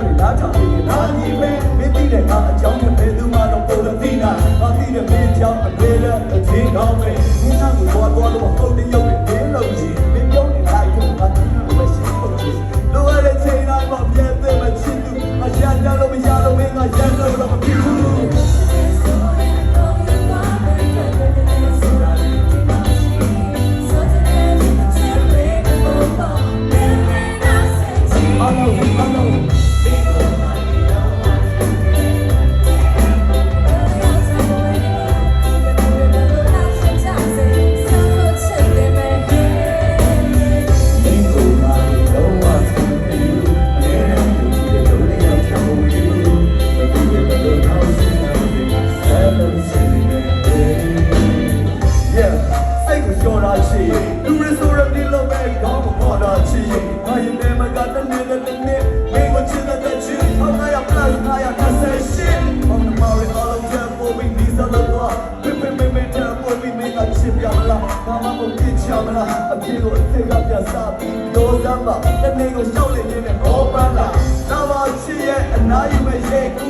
ကြီးပဲမင်းပြောတဲ့စကားတွေလားကြောင်နေငါကြီးပဲမင်းသိတဲ့ငါအကြောင်းနဲ့ဘယ်သူမှတော့ပုံလို့သိတာငါသိတဲ့မင်းကြောင့်အပေလည်းအချင်းကောင်းပဲမင်းကကိုသွားသွားလို့ဟုတ်တယ်ရုပ် တ်ကိုလျှော်တာချီလူရဆိုရတဲ့လုံးပဲကောင်းပေါ်တာချီငါရဲ့နေမကတနေ့နဲ့တနေ့မင်းကိုချစ်တဲ့ချီဟောင်းရ plus ငါရတစ်ဆယ်ရှင်း On the Mary all of them for me these are the law ပင်ပင်ပင်ပင်တန် for me မင်းကချစ်ပြမလားဘာမှမဖြစ်ချမလားအပြေကိုအထက်ကပြစားပြီးတော့စမ်းပါတနေ့ကိုရှောက်နေနေဘောပန်းလာတော့ပါချစ်ရဲ့အနာယူမဲ့ရဲ့ကူမဲ့ရု